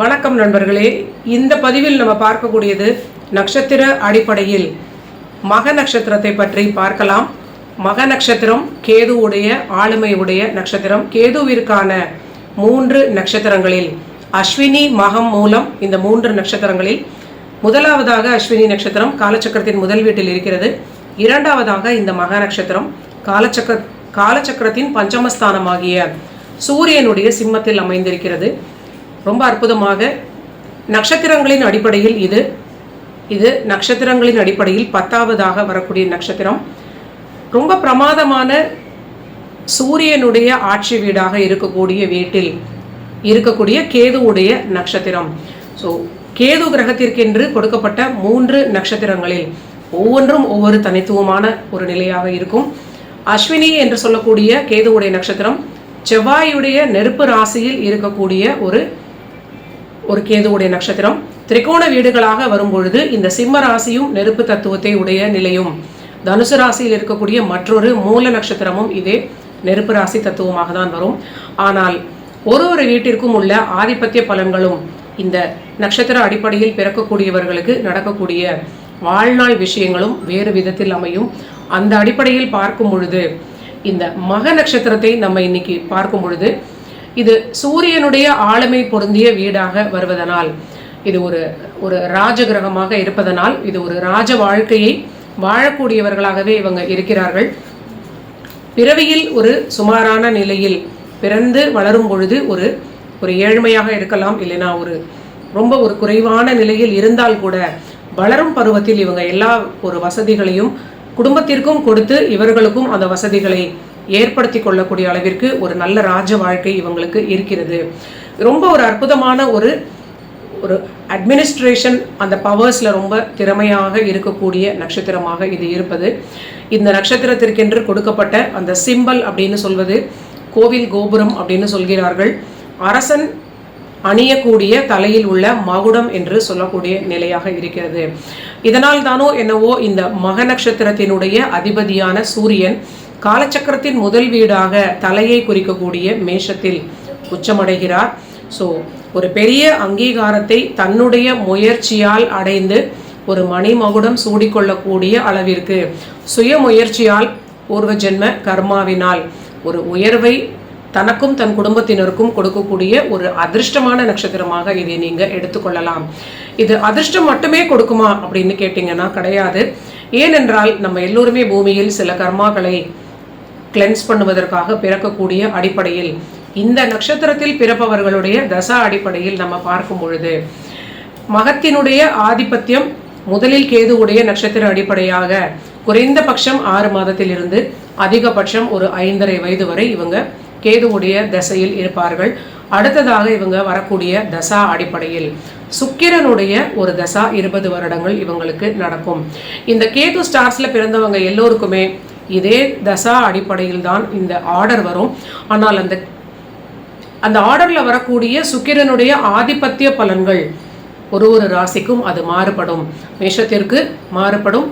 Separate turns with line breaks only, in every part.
வணக்கம் நண்பர்களே. இந்த பதிவில் நம்ம பார்க்கக்கூடியது நட்சத்திர அடிப்படையில் மக நட்சத்திரத்தை பற்றி பார்க்கலாம். மக நட்சத்திரம் கேதுவுடைய ஆளுமையுடைய நட்சத்திரம். கேதுவிற்கான மூன்று நட்சத்திரங்களில் அஸ்வினி மகம் மூலம் இந்த மூன்று நட்சத்திரங்களில் முதலாவதாக அஸ்வினி நட்சத்திரம் காலச்சக்கரத்தின் முதல் வீட்டில் இருக்கிறது. இரண்டாவதாக இந்த மக நட்சத்திரம் காலச்சக்கர காலச்சக்கரத்தின் பஞ்சமஸ்தானமாகிய சூரியனுடைய சிம்மத்தில் அமைந்திருக்கிறது. ரொம்ப அற்புதமாக. நட்சத்திரங்களின் அடிப்படையில் இது. இது நட்சத்திரங்களின் அடிப்படையில் பத்தாவதாக வரக்கூடிய நட்சத்திரம். ரொம்ப பிரமாதமான சூரியனுடைய ஆட்சி வீடாக இருக்கக்கூடிய வீட்டில் இருக்கக்கூடிய கேதுவுடைய நட்சத்திரம். ஸோ கேது கிரகத்திற்கென்று கொடுக்கப்பட்ட மூன்று நட்சத்திரங்களில் ஒவ்வொன்றும் ஒவ்வொரு தனித்துவமான ஒரு நிலையாக இருக்கும். அஸ்வினி என்று சொல்லக்கூடிய கேதுவுடைய நட்சத்திரம் செவ்வாயுடைய நெருப்பு ராசியில் இருக்கக்கூடிய ஒரு ஒரு கேதுவுடைய நட்சத்திரம். திரிகோண வீடுகளாக வரும்பொழுது இந்த சிம்ம ராசியும் நெருப்பு தத்துவத்தை உடைய நிலையும். தனுசு ராசியில் இருக்கக்கூடிய மற்றொரு மூல நட்சத்திரமும் இதே நெருப்பு ராசி தத்துவமாக தான் வரும். ஆனால் ஒரு ஒரு வீட்டிற்கும் உள்ள ஆதிபத்திய பலன்களும் இந்த நட்சத்திர அடிப்படையில் பிறக்கக்கூடியவர்களுக்கு நடக்கக்கூடிய வாழ்நாள் விஷயங்களும் வேறு விதத்தில் அமையும். அந்த அடிப்படையில் பார்க்கும் பொழுது இந்த மக நட்சத்திரத்தை நம்ம இன்னைக்கு பார்க்கும் பொழுது இது சூரியனுடைய ஆளுமை பொருந்திய வீடாக வருவதனால் இது ஒரு ஒரு ராஜகிரகமாக இருப்பதனால் இது ஒரு ராஜ வாழ்க்கையை வாழக்கூடியவர்களாகவே இவங்க இருக்கிறார்கள். பிறவியில் ஒரு சுமாரான நிலையில் பிறந்து வளரும் பொழுது ஒரு ஒரு ஏழ்மையாக இருக்கலாம் இல்லைனா ஒரு ரொம்ப ஒரு குறைவான நிலையில் இருந்தால் கூட வளரும் பருவத்தில் இவங்க எல்லா ஒரு வசதிகளையும் குடும்பத்திற்கும் கொடுத்து இவர்களுக்கும் அந்த வசதிகளை ஏற்படுத்தி கொள்ளக்கூடிய அளவிற்கு ஒரு நல்ல ராஜ வாழ்க்கை இவங்களுக்கு இருக்கிறது. ரொம்ப ஒரு அற்புதமான ஒரு ஒரு அட்மினிஸ்ட்ரேஷன் அந்த பவர்ஸில் ரொம்ப திறமையாக இருக்கக்கூடிய நட்சத்திரமாக இது இருப்பது. இந்த நட்சத்திரத்திற்கென்று கொடுக்கப்பட்ட அந்த சிம்பல் அப்படின்னு சொல்வது கோவில் கோபுரம் அப்படின்னு சொல்கிறார்கள். அரசன் அணியக்கூடிய தலையில் உள்ள மகுடம் என்று சொல்லக்கூடிய நிலையாக இருக்கிறது. இதனால் தானோ என்னவோ இந்த மக நட்சத்திரத்தினுடைய அதிபதியான சூரியன் காலச்சக்கரத்தின் முதல் வீடாக தலையை குறிக்கக்கூடிய மேஷத்தில் உச்சமடைகிறார். ஸோ ஒரு பெரிய அங்கீகாரத்தை தன்னுடைய முயற்சியால் அடைந்து ஒரு மணிமகுடம் சூடிக்கொள்ளக்கூடிய அளவிற்கு சுய முயற்சியால் பூர்வ ஜென்ம கர்மாவினால் ஒரு உயர்வை தனக்கும் தன் குடும்பத்தினருக்கும் கொடுக்கக்கூடிய ஒரு அதிர்ஷ்டமான நட்சத்திரமாக இதை நீங்கள் எடுத்துக்கொள்ளலாம். இது அதிர்ஷ்டம் மட்டுமே கொடுக்குமா அப்படின்னு கேட்டிங்கன்னா கிடையாது. ஏனென்றால் நம்ம எல்லோருமே பூமியில் சில கர்மாக்களை கிளென்ஸ் பண்ணுவதற்காக பிறக்கக்கூடிய அடிப்படையில். இந்த நட்சத்திரத்தில் பிறப்பவர்களுடைய தசா அடிப்படையில் நம்ம பார்க்கும் பொழுது மகத்தினுடைய ஆதிபத்தியம் முதலில் கேதுவுடைய நட்சத்திர அடிப்படையாக குறைந்தபட்சம் ஆறு மாதத்தில் இருந்து அதிகபட்சம் ஒரு ஐந்தரை வயது வரை இவங்க கேதுவுடைய தசையில் இருப்பார்கள். அடுத்ததாக இவங்க வரக்கூடிய தசா அடிப்படையில் சுக்கிரனுடைய ஒரு தசா இருபது வருடங்கள் இவங்களுக்கு நடக்கும். இந்த கேது ஸ்டார்ஸ்ல பிறந்தவங்க எல்லோருக்குமே இதே தசா அடிப்படையில் தான் இந்த ஆர்டர் வரும். ஆனால் அந்த அந்த ஆர்டர்ல வரக்கூடிய சுக்கிரனுடைய ஆதிபத்திய பலன்கள் ஒரு ஒரு ராசிக்கும் அது மாறுபடும். மேஷத்திற்கு மாறுபடும்.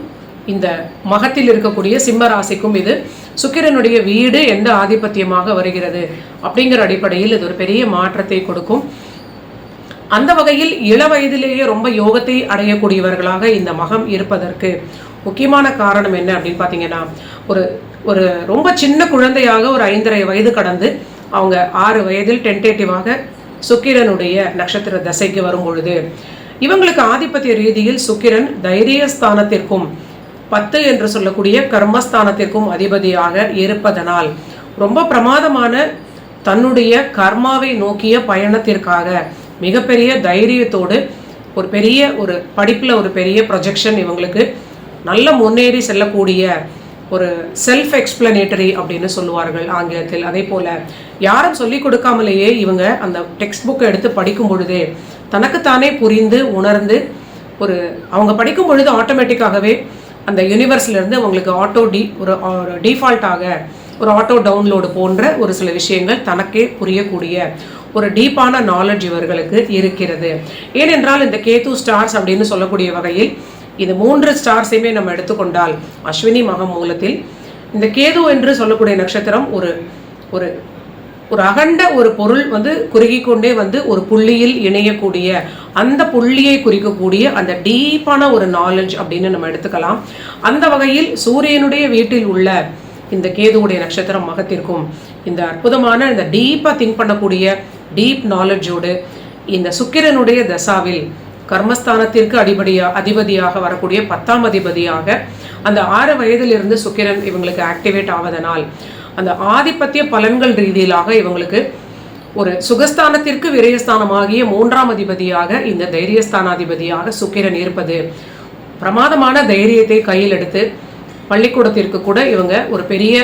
இந்த மகத்தில் இருக்கக்கூடிய சிம்ம ராசிக்கும் இது சுக்கிரனுடைய வீடு எந்த ஆதிபத்தியமாக வருகிறது அப்படிங்கிற அடிப்படையில் இது ஒரு பெரிய மாற்றத்தை கொடுக்கும். அந்த வகையில் இள வயதிலேயே ரொம்ப யோகத்தை அடையக்கூடியவர்களாக இந்த மகம் இருப்பதற்கு முக்கியமான காரணம் என்ன அப்படின்னு பார்த்தீங்கன்னா ஒரு ஒரு ரொம்ப சின்ன குழந்தையாக ஒரு ஐந்தரை வயது கடந்து அவங்க ஆறு வயதில் டென்டேட்டிவாக சுக்கிரனுடைய நட்சத்திர தசைக்கு வரும் பொழுது இவங்களுக்கு ஆதிபத்திய ரீதியில் சுக்கிரன் தைரியஸ்தானத்திற்கும் பத்து என்று சொல்லக்கூடிய கர்மஸ்தானத்திற்கும் அதிபதியாக இருப்பதனால் ரொம்ப பிரமாதமான தன்னுடைய கர்மாவை நோக்கிய பயணத்திற்காக மிகப்பெரிய தைரியத்தோடு ஒரு பெரிய ஒரு படிப்பில் ஒரு பெரிய ப்ரொஜெக்ஷன் இவங்களுக்கு நல்ல முன்னேறி செல்லக்கூடிய ஒரு செல்ஃப் எக்ஸ்பிளனேட்டரி அப்படின்னு சொல்லுவார்கள் ஆங்கிலத்தில். அதே போல் யாரும் சொல்லி கொடுக்காமலேயே இவங்க அந்த டெக்ஸ்ட் புக்கை எடுத்து படிக்கும் பொழுதே தனக்குத்தானே புரிந்து உணர்ந்து ஒரு அவங்க படிக்கும் பொழுது ஆட்டோமேட்டிக்காகவே அந்த யூனிவர்ஸ்லேருந்து அவங்களுக்கு ஆட்டோ டி ஒரு டிஃபால்ட்டாக ஒரு ஆட்டோ டவுன்லோடு போன்ற ஒரு சில விஷயங்கள் தனக்கே புரியக்கூடிய ஒரு டீப்பான நாலேஜ் இவர்களுக்கு இருக்கிறது. ஏனென்றால் இந்த கேத்து ஸ்டார்ஸ் அப்படின்னு சொல்லக்கூடிய வகையில் இது மூன்று ஸ்டார்ஸையுமே நம்ம எடுத்துக்கொண்டால் அஸ்வினி மகம் மூலத்தில் இந்த கேது என்று சொல்லக்கூடிய நட்சத்திரம் ஒரு ஒரு ஒரு அகண்ட ஒரு பொருள் வந்து குறுகிக் கொண்டே வந்து ஒரு புள்ளியில் இணையக்கூடிய அந்த புள்ளியை குறிக்கக்கூடிய அந்த டீப்பான ஒரு நாலேஜ் அப்படின்னு நம்ம எடுத்துக்கலாம். அந்த வகையில் சூரியனுடைய வீட்டில் உள்ள இந்த கேதுவுடைய நட்சத்திரம் மகத்திற்கும் இந்த அற்புதமான இந்த டீப்பாக திங்க் பண்ணக்கூடிய டீப் நாலேஜோடு இந்த சுக்கிரனுடைய தசாவில் கர்மஸ்தானத்திற்கு அடிபடியா அதிபதியாக வரக்கூடிய பத்தாம் அதிபதியாக அந்த ஆறு வயதிலிருந்து சுக்கிரன் இவங்களுக்கு ஆக்டிவேட் ஆவதனால் அந்த ஆதிபத்திய பலன்கள் ரீதியிலாக இவங்களுக்கு ஒரு சுகஸ்தானத்திற்கு விரயஸ்தானமாகிய மூன்றாம் அதிபதியாக இந்த தைரியஸ்தானாதிபதியாக சுக்கிரன் இருப்பது. பிரமாதமான தைரியத்தை கையில் எடுத்து பள்ளிக்கூடத்திற்கு கூட இவங்க ஒரு பெரிய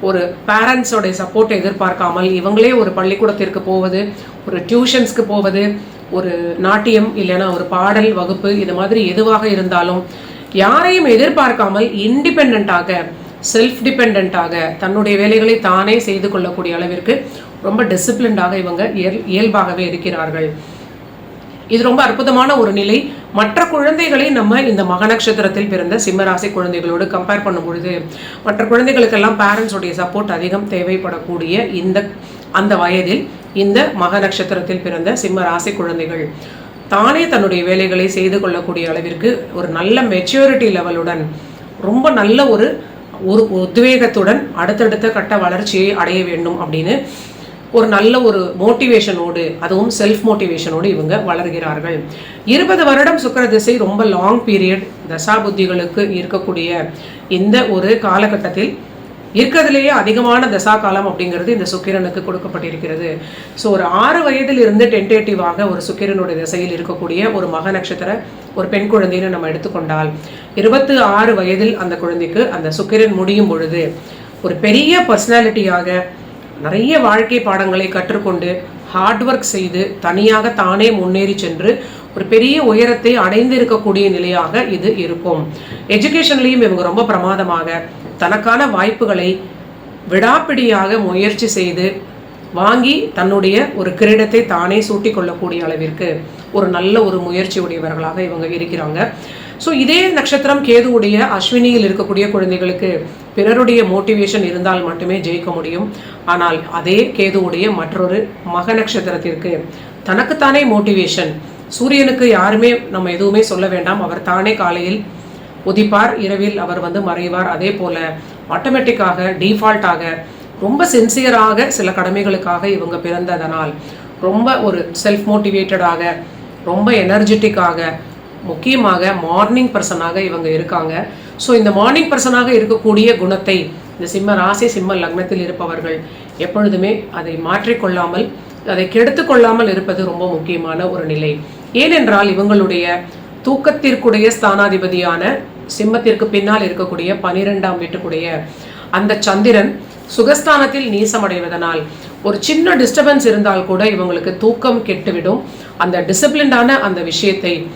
ஒரு பேரண்ட்ஸோடைய சப்போர்ட்டை எதிர்பார்க்காமல் இவங்களே ஒரு பள்ளிக்கூடத்திற்கு போவது ஒரு டியூஷன்ஸ்க்கு போவது ஒரு நாட்டியம் இல்லைன்னா ஒரு பாடல் வகுப்பு இது மாதிரி எதுவாக இருந்தாலும் யாரையும் எதிர்பார்க்காமல் இண்டிபெண்ட்டாக செல்ஃப் டிபெண்ட்டாக தன்னுடைய வேலைகளை தானே செய்து கொள்ளக்கூடிய அளவிற்கு ரொம்ப டிசிப்ளின்டாக இவங்க இயல் இயல்பாகவே இருக்கிறார்கள். இது ரொம்ப அற்புதமான ஒரு நிலை. மற்ற குழந்தைகளை நம்ம இந்த மக நட்சத்திரத்தில் பிறந்த சிம்மராசி குழந்தைகளோடு கம்பேர் பண்ணும் பொழுது மற்ற குழந்தைகளுக்கெல்லாம் பேரண்ட்ஸுடைய சப்போர்ட் அதிகம் தேவைப்படக்கூடிய இந்த அந்த வயதில் இந்த மக நட்சத்திரத்தில் பிறந்த சிம்ம ராசி குழந்தைகள் தானே தன்னுடைய வேலைகளை செய்து கொள்ளக்கூடிய அளவிற்கு ஒரு நல்ல மெச்சூரிட்டி லெவலுடன் ரொம்ப நல்ல ஒரு ஒரு உத்வேகத்துடன் அடுத்தடுத்த கட்ட வளர்ச்சியை அடைய வேண்டும் அப்படின்னு ஒரு நல்ல ஒரு மோட்டிவேஷனோடு அதுவும் செல்ஃப் மோட்டிவேஷனோடு இவங்க வளர்கிறார்கள். இருபது வருடம் சுக்கர திசை ரொம்ப லாங் பீரியட் தசா புத்திகளுக்கு இருக்கக்கூடிய இந்த ஒரு காலகட்டத்தில் இருக்கிறதுலேயே அதிகமான தசா காலம் அப்படிங்கிறது இந்த சுக்கிரனுக்கு கொடுக்கப்பட்டிருக்கிறது. ஸோ ஒரு ஆறு வயதில் இருந்து டென்டேட்டிவாக ஒரு சுக்கிரனுடைய திசையில் இருக்கக்கூடிய ஒரு மக நட்சத்திர ஒரு பெண் குழந்தைன்னு நம்ம எடுத்துக்கொண்டால் இருபத்து ஆறு வயதில் அந்த குழந்தைக்கு அந்த சுக்கிரன் முடியும் பொழுது ஒரு பெரிய பர்சனாலிட்டியாக நிறைய வாழ்க்கை பாடங்களை கற்றுக்கொண்டு ஹார்ட் ஒர்க் செய்து தனியாக தானே முன்னேறி சென்று ஒரு பெரிய உயரத்தை அடைந்து இருக்கக்கூடிய நிலையாக இது இருக்கும். எஜுகேஷன்லேயும் இவங்க ரொம்ப பிரமாதமாக தனக்கான வாய்ப்புகளை விடாப்பிடியாக முயற்சி செய்து வாங்கி தன்னுடைய ஒரு கிரீடத்தை தானே சூட்டி கொள்ளக்கூடிய அளவிற்கு ஒரு நல்ல ஒரு முயற்சி உடையவர்களாக இவங்க இருக்கிறாங்க. ஸோ இதே நட்சத்திரம் கேதுவுடைய அஸ்வினியில் இருக்கக்கூடிய குழந்தைகளுக்கு பிறருடைய மோட்டிவேஷன் இருந்தால் மட்டுமே ஜெயிக்க முடியும். ஆனால் அதே கேதுவுடைய மற்றொரு மக நட்சத்திரத்திற்கு தனக்குத்தானே மோட்டிவேஷன். சூரியனுக்கு யாருமே நம்ம எதுவுமே சொல்ல வேண்டாம். அவர் தானே காலையில் உதிப்பார். இரவில் அவர் வந்து மறைவார். அதே போல் ஆட்டோமேட்டிக்காக டீஃபால்ட்டாக ரொம்ப சின்சியராக சில கடமைகளுக்காக இவங்க பிறந்ததனால் ரொம்ப ஒரு செல்ஃப் மோட்டிவேட்டடாக ரொம்ப எனர்ஜெட்டிக்காக முக்கியமாக மார்னிங் பர்சனாக இவங்க இருக்காங்க. ஸோ இந்த மார்னிங் பர்சனாக இருக்கக்கூடிய குணத்தை இந்த சிம்ம ராசி சிம்ம லக்னத்தில் இருப்பவர்கள் எப்பொழுதுமே அதை மாற்றிக்கொள்ளாமல் அதை கெடுத்து கொள்ளாமல் இருப்பது ரொம்ப முக்கியமான ஒரு நிலை. ஏனென்றால் இவங்களுடைய தூக்கத்திற்குடைய ஸ்தானாதிபதியான சிம்மத்திற்கு பின்னால் இருக்கக்கூடிய பனிரெண்டாம் வீட்டுக்குடைய அந்த சந்திரன் சுகஸ்தானத்தில் நீசமடைவதனால் ஒரு சின்ன டிஸ்டர்பன்ஸ் இருந்தால் கூட இவங்களுக்கு தூக்கம் கெட்டுவிடும். அந்த டிசிப்ளின்டான அந்த விஷயத்தை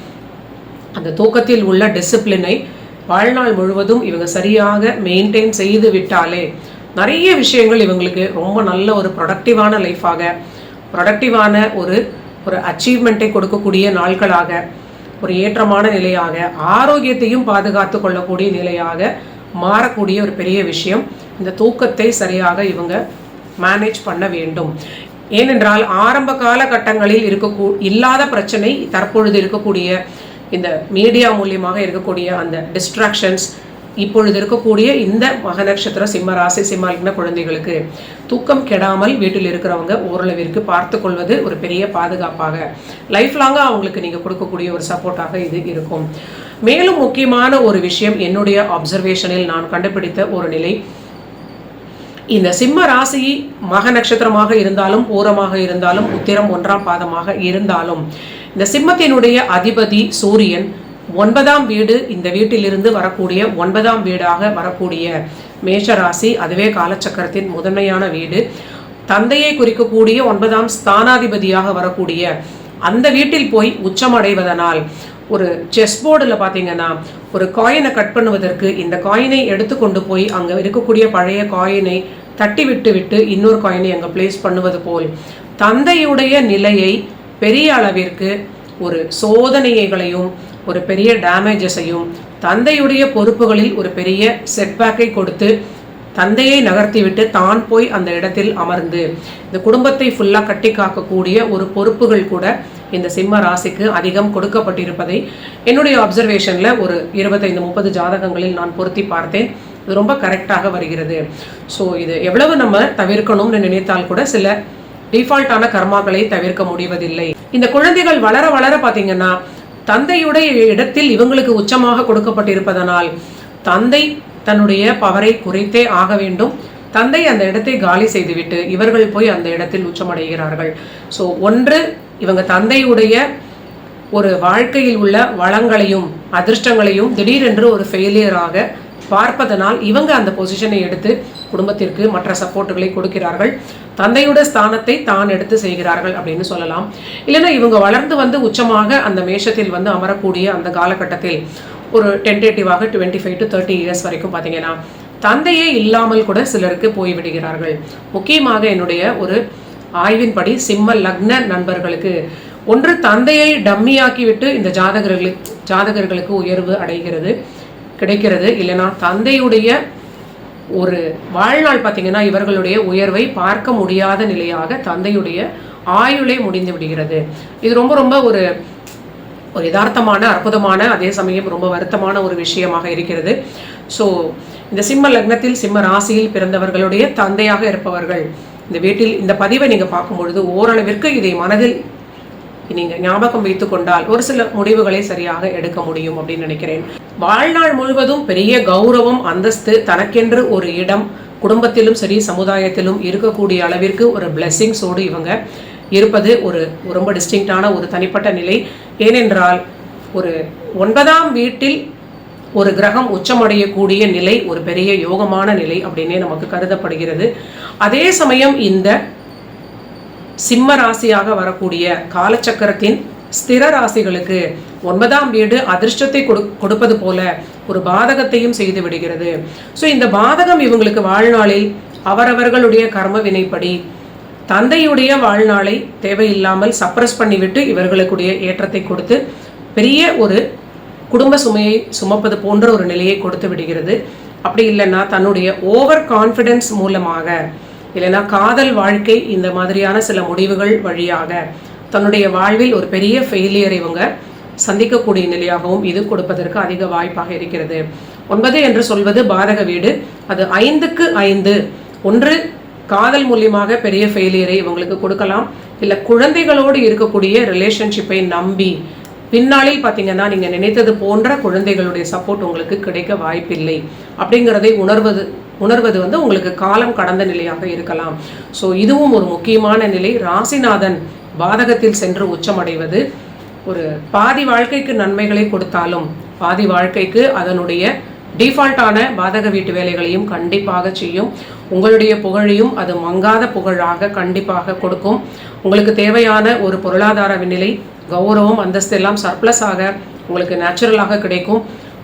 அந்த தூக்கத்தில் உள்ள டிசிப்ளினை வாழ்நாள் முழுவதும் இவங்க சரியாக மெயின்டைன் செய்து விட்டாலே நிறைய விஷயங்கள் இவங்களுக்கு ரொம்ப நல்ல ஒரு ப்ரொடக்டிவான லைஃபாக ப்ரொடக்டிவான ஒரு ஒரு அச்சீவ்மெண்ட்டை கொடுக்கக்கூடிய நாட்களாக ஒரு ஏற்றமான நிலையாக ஆரோக்கியத்தையும் பாதுகாத்து கொள்ளக்கூடிய நிலையாக மாறக்கூடிய ஒரு பெரிய விஷயம். இந்த தூக்கத்தை சரியாக இவங்க மேனேஜ் பண்ண வேண்டும். ஏனென்றால் ஆரம்ப காலகட்டங்களில் இருக்கக்கூ இல்லாத பிரச்சனை தற்பொழுது இருக்கக்கூடிய இந்த மீடியா மூலியமாக இருக்கக்கூடிய அந்த டிஸ்ட்ராக்ஷன்ஸ் இப்பொழுது இருக்கக்கூடிய இந்த மக நட்சத்திர சிம்ம ராசி சிம்ம லக்ன குழந்தைகளுக்கு தூக்கம் கெடாமல் வீட்டில் இருக்கிறவங்க ஓரளவிற்கு பார்த்து கொள்வது ஒரு பெரிய பாதுகாப்பாக. லைஃப் லாங்காக அவங்களுக்கு நீங்கள் கொடுக்கக்கூடிய ஒரு சப்போர்ட்டாக இது இருக்கும். மேலும் முக்கியமான ஒரு விஷயம் என்னுடைய அப்சர்வேஷனில் நான் கண்டுபிடித்த ஒரு நிலை. இந்த சிம்ம ராசி மக நட்சத்திரமாக இருந்தாலும் பூரமாக இருந்தாலும் உத்திரம் ஒன்றாம் பாதமாக இருந்தாலும் இந்த சிம்மத்தினுடைய அதிபதி சூரியன் ஒன்பதாம் வீடு இந்த வீட்டிலிருந்து வரக்கூடிய ஒன்பதாம் வீடாக வரக்கூடிய மேஷராசி அதுவே காலச்சக்கரத்தின் முதன்மையான வீடு. தந்தையை குறிக்கக்கூடிய ஒன்பதாம் ஸ்தானாதிபதியாக வரக்கூடிய அந்த வீட்டில் போய் உச்சமடைவதனால் ஒரு செஸ் போர்டில் பார்த்தீங்கன்னா ஒரு காயினை கட் பண்ணுவதற்கு இந்த காயினை எடுத்துக்கொண்டு போய் அங்கே இருக்கக்கூடிய பழைய காயினை தட்டி விட்டு விட்டு இன்னொரு காயினை அங்கே பிளேஸ் பண்ணுவது போல் தந்தையுடைய நிலையை பெரிய அளவிற்கு ஒரு சோதனைகளையும் ஒரு பெரிய டேமேஜஸையும் தந்தையுடைய பொறுப்புகளில் ஒரு பெரிய செட்பேக்கை கொடுத்து தந்தையை நகர்த்திவிட்டு தான் போய் அந்த இடத்தில் அமர்ந்து இந்த குடும்பத்தை ஃபுல்லாக கட்டி காக்கக்கூடிய ஒரு பொறுப்புகள் கூட இந்த சிம்ம ராசிக்கு அதிகம் கொடுக்கப்பட்டிருப்பதை என்னுடைய அப்சர்வேஷனில் ஒரு இருபத்தைந்து முப்பது ஜாதகங்களில் நான் பொருத்தி பார்த்தேன். இது ரொம்ப கரெக்டாக வருகிறது. ஸோ இது எவ்வளவு நம்ம தவிர்க்கணும்னு நினைத்தால் கூட சில டிஃபால்ட்டான கர்மாக்களை தவிர்க்க முடிவதில்லை. இந்த குழந்தைகள் வளர வளர பார்த்தீங்கன்னா தந்தையுடைய இடத்தில் இவங்களுக்கு உச்சமாக கொடுக்கப்பட்டிருப்பதனால் தந்தை தன்னுடைய பவரை குறைத்தே ஆக வேண்டும். தந்தை அந்த இடத்தை காலி செய்துவிட்டு இவர்கள் போய் அந்த இடத்தில் உச்சமடைகிறார்கள். ஸோ ஒன்று இவங்க தந்தையுடைய ஒரு வாழ்க்கையில் உள்ள வளங்களையும் அதிர்ஷ்டங்களையும் திடீரென்று ஒரு ஃபெயிலியராக பார்ப்பதனால் இவங்க அந்த பொசிஷனை எடுத்து குடும்பத்திற்கு மற்ற சப்போர்ட்டுகளை கொடுக்கிறார்கள். தந்தையோட ஸ்தானத்தை தான் எடுத்து செய்கிறார்கள் அப்படின்னு சொல்லலாம். இல்லைன்னா இவங்க வளர்ந்து வந்து உச்சமாக அந்த மேஷத்தில் வந்து அமரக்கூடிய அந்த காலகட்டத்தில் ஒரு டென்டேட்டிவாக twenty five to thirty years வரைக்கும் பார்த்தீங்கன்னா தந்தையே இல்லாமல் கூட சிலருக்கு போய்விடுகிறார்கள் முக்கியமாக என்னுடைய ஒரு ஆய்வின்படி சிம்ம லக்ன நண்பர்களுக்கு ஒன்று தந்தையை டம்மியாக்கிவிட்டு இந்த ஜாதகர்களுக்கு ஜாதகர்களுக்கு உயர்வு அடைகிறது கிடைக்கிறது. இல்லைனா தந்தையுடைய ஒரு வாழ்நாள் பார்த்தீங்கன்னா இவர்களுடைய உயர்வை பார்க்க முடியாத நிலையாக தந்தையுடைய ஆயுளே முடிந்து விடுகிறது. இது ரொம்ப ரொம்ப ஒரு ஒரு யதார்த்தமான அற்புதமான அதே சமயம் ரொம்ப வருத்தமான ஒரு விஷயமாக இருக்கிறது. ஸோ இந்த சிம்ம லக்னத்தில் சிம்ம ராசியில் பிறந்தவர்களுடைய தந்தையாக இருப்பவர்கள் இந்த வீட்டில் இந்த பதிவை நீங்கள் பார்க்கும்பொழுது ஓரளவிற்கு இதை மனதில் நீங்கள் ஞாபகம் வைத்து கொண்டால் ஒரு சில முடிவுகளை சரியாக எடுக்க முடியும் அப்படின்னு நினைக்கிறேன். வாழ்நாள் முழுவதும் பெரிய கௌரவம் அந்தஸ்து தனக்கென்று ஒரு இடம் குடும்பத்திலும் சரி சமுதாயத்திலும் இருக்கக்கூடிய அளவிற்கு ஒரு பிளெஸ்ஸிங்ஸோடு இவங்க இருப்பது ஒரு ரொம்ப டிஸ்டிங்டான ஒரு தனிப்பட்ட நிலை. ஏனென்றால் ஒரு ஒன்பதாம் வீட்டில் ஒரு கிரகம் உச்சமடையக்கூடிய நிலை ஒரு பெரிய யோகமான நிலை அப்படின்னே நமக்கு கருதப்படுகிறது. அதே சமயம் இந்த சிம்ம ராசியாக வரக்கூடிய காலச்சக்கரத்தின் ஸ்திர ராசிகளுக்கு ஒன்பதாம் வீடு அதிர்ஷ்டத்தை கொடு கொடுப்பது போல ஒரு பாதகத்தையும் செய்து விடுகிறது. ஸோ இந்த பாதகம் இவங்களுக்கு வாழ்நாளில் அவரவர்களுடைய கர்ம வினைப்படி தந்தையுடைய வாழ்நாளை தேவையில்லாமல் சப்ரஸ் பண்ணிவிட்டு இவர்களுக்குடைய ஏற்றத்தை கொடுத்து பெரிய ஒரு குடும்ப சுமையை சுமப்பது போன்ற ஒரு நிலையை கொடுத்து விடுகிறது. அப்படி இல்லைன்னா தன்னுடைய ஓவர் கான்ஃபிடென்ஸ் மூலமாக இல்லைன்னா காதல் வாழ்க்கை இந்த மாதிரியான சில முடிவுகள் வழியாக தன்னுடைய வாழ்வில் ஒரு பெரிய ஃபெயிலியர் இவங்க சந்திக்கக்கூடிய நிலையாகவும் இது கொடுப்பதற்கு அதிக வாய்ப்பாக இருக்கிறது. ஒன்பது என்று சொல்வது பாதக வீடு. அது ஐந்துக்கு ஐந்து. ஒன்று காதல் மூலியமாக பெரிய ஃபெயிலியரை இவங்களுக்கு கொடுக்கலாம். இல்லை குழந்தைகளோடு இருக்கக்கூடிய ரிலேஷன்ஷிப்பை நம்பி. பின்னாளில் பார்த்தீங்கன்னா நீங்கள் நினைத்தது போன்ற குழந்தைகளுடைய சப்போர்ட் உங்களுக்கு கிடைக்க வாய்ப்பில்லை. அப்படிங்கிறதை உணர்வது உணர்வது வந்து உங்களுக்கு காலம் கடந்த நிலையாக இருக்கலாம். ஸோ இதுவும் ஒரு முக்கியமான நிலை. ராசிநாதன் பாதகத்தில் சென்று உச்சமடைவது ஒரு பாதி வாழ்க்கைக்கு நன்மைகளை கொடுத்தாலும் பாதி வாழ்க்கைக்கு அதனுடைய டிஃபால்ட்டான பாதக வீட்டு வேலைகளையும் கண்டிப்பாக செய்யும். உங்களுடைய புகழையும் அது மங்காத புகழாக கண்டிப்பாக கொடுக்கும். உங்களுக்கு தேவையான ஒரு பொருளாதார நிலை கௌரவம் அந்தஸ்து எல்லாம் சர்ப்ளஸாக உங்களுக்கு நேச்சுரலாக கிடைக்கும்.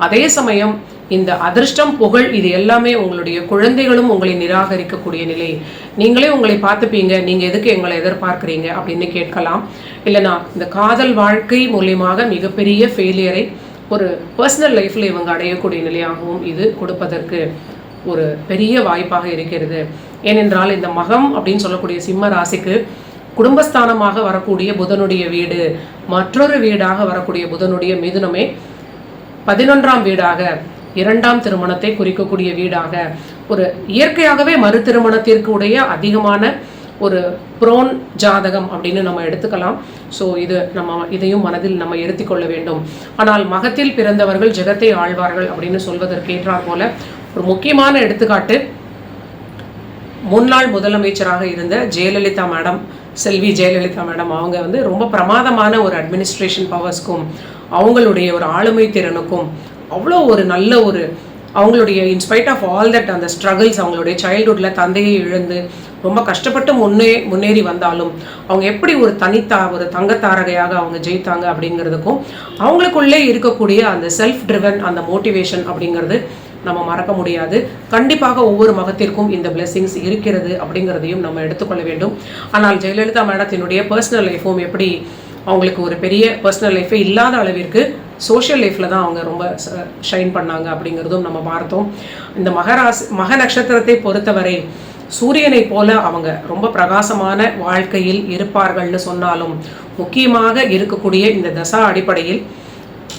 அதே சமயம் இந்த அதிர்ஷ்டம் புகழ் இது எல்லாமே உங்களுடைய குழந்தைகளும் உங்களை நிராகரிக்கக்கூடிய நிலை. நீங்களே உங்களை பார்த்துப்பீங்க நீங்கள் எதுக்கு எங்களை எதிர்பார்க்குறீங்க அப்படின்னு கேட்கலாம். இல்லைனா இந்த காதல் வாழ்க்கை மூலியமாக மிகப்பெரிய ஃபெயிலியரை ஒரு பர்சனல் லைஃப்பில் இவங்க அடையக்கூடிய நிலையாகவும் இது கொடுப்பதற்கு ஒரு பெரிய வாய்ப்பாக இருக்கிறது. ஏனென்றால் இந்த மகம் அப்படின்னு சொல்லக்கூடிய சிம்ம ராசிக்கு குடும்பஸ்தானமாக வரக்கூடிய புதனுடைய வீடு மற்றொரு வீடாக வரக்கூடிய புதனுடைய மிதுனமே பதினொன்றாம் வீடாக இரண்டாம் திருமணத்தை குறிக்கக்கூடிய வீடாக ஒரு இயற்கையாகவே மறு திருமணத்திற்கு உடைய அதிகமான ஒரு ப்ரோன் ஜாதகம் அப்படின்னு நம்ம எடுத்துக்கலாம். ஸோ இது நம்ம இதையும் மனதில் நம்ம எடுத்துக்கொள்ள வேண்டும். ஆனால் மகத்தில் பிறந்தவர்கள் ஜெகத்தை ஆழ்வார்கள் அப்படின்னு சொல்வதற்கு ஏற்றார் போல ஒரு முக்கியமான எடுத்துக்காட்டு முன்னாள் முதலமைச்சராக இருந்த ஜெயலலிதா மேடம் செல்வி ஜெயலலிதா மேடம் அவங்க வந்து ரொம்ப பிரமாதமான ஒரு அட்மினிஸ்ட்ரேஷன் பவர்ஸ்க்கும் அவங்களுடைய ஒரு ஆளுமை திறனுக்கும் அவ்வளோ ஒரு நல்ல ஒரு அவங்களுடைய in spite of all that அந்த ஸ்ட்ரகிள்ஸ் அவங்களுடைய சைல்டுஹுட்டில் தந்தையை இழந்து ரொம்ப கஷ்டப்பட்டு முன்னே முன்னேறி வந்தாலும் அவங்க எப்படி ஒரு தனித்தா ஒரு தங்கத்தாரகையாக அவங்க ஜெயித்தாங்க அப்படிங்கிறதுக்கும் அவங்களுக்குள்ளே இருக்கக்கூடிய அந்த செல்ஃப் ட்ரிவன் அந்த மோட்டிவேஷன் அப்படிங்கிறது நம்ம மறக்க முடியாது. கண்டிப்பாக ஒவ்வொரு மகத்திற்கும் இந்த பிளெஸ்ஸிங்ஸ் இருக்கிறது அப்படிங்கிறதையும் நம்ம எடுத்துக்கொள்ள வேண்டும். ஆனால் ஜெயலலிதா மேடத்தினுடைய பர்சனல் லைஃபும் எப்படி அவங்களுக்கு ஒரு பெரிய பர்சனல் லைஃபே இல்லாத அளவிற்கு சோஷியல் லைஃப்பில் தான் அவங்க ரொம்ப ஷைன் பண்ணாங்க அப்படிங்கிறதும் நம்ம பார்த்தோம். இந்த மகராசி மக நட்சத்திரத்தை பொறுத்தவரை சூரியனை போல அவங்க ரொம்ப பிரகாசமான வாழ்க்கையில் இருப்பார்கள்னு சொன்னாலும் முக்கியமாக இருக்கக்கூடிய இந்த தசா அடிப்படையில்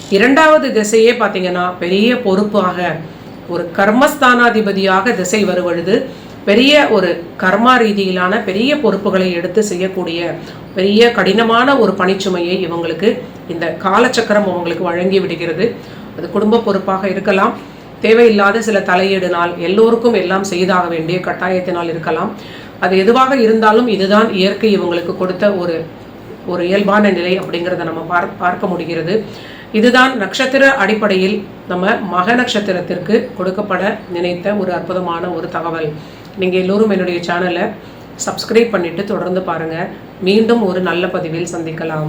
இரண்டாவது திசையே பார்த்தீங்கன்னா பெரிய பொறுப்பாக ஒரு கர்மஸ்தானாதிபதியாக திசை வருவழுது பெரிய ஒரு கர்மா ரீதியிலான பெரிய பொறுப்புகளை எடுத்து செய்யக்கூடிய பெரிய கடினமான ஒரு பணிச்சுமையை இவங்களுக்கு இந்த காலச்சக்கரம் அவங்களுக்கு வழங்கி விடுகிறது. அது குடும்ப பொறுப்பாக இருக்கலாம். தேவையில்லாத சில தலையீடுனால் எல்லோருக்கும் எல்லாம் செய்தாக வேண்டிய கட்டாயத்தினால் இருக்கலாம். அது எதுவாக இருந்தாலும் இதுதான் இயற்கை இவங்களுக்கு கொடுத்த ஒரு ஒரு இயல்பான நிலை அப்படிங்கிறத நம்ம பார் பார்க்க முடிகிறது. இதுதான் நட்சத்திர அடிப்படையில் நம்ம மக நட்சத்திரத்திற்கு கொடுக்கப்பட நினைத்த ஒரு அற்புதமான ஒரு தகவல். நீங்கள் எல்லோரும் என்னுடைய சேனலை சப்ஸ்கிரைப் பண்ணிவிட்டு தொடர்ந்து பாருங்கள் மீண்டும் ஒரு நல்ல பதிவில் சந்திக்கலாம்.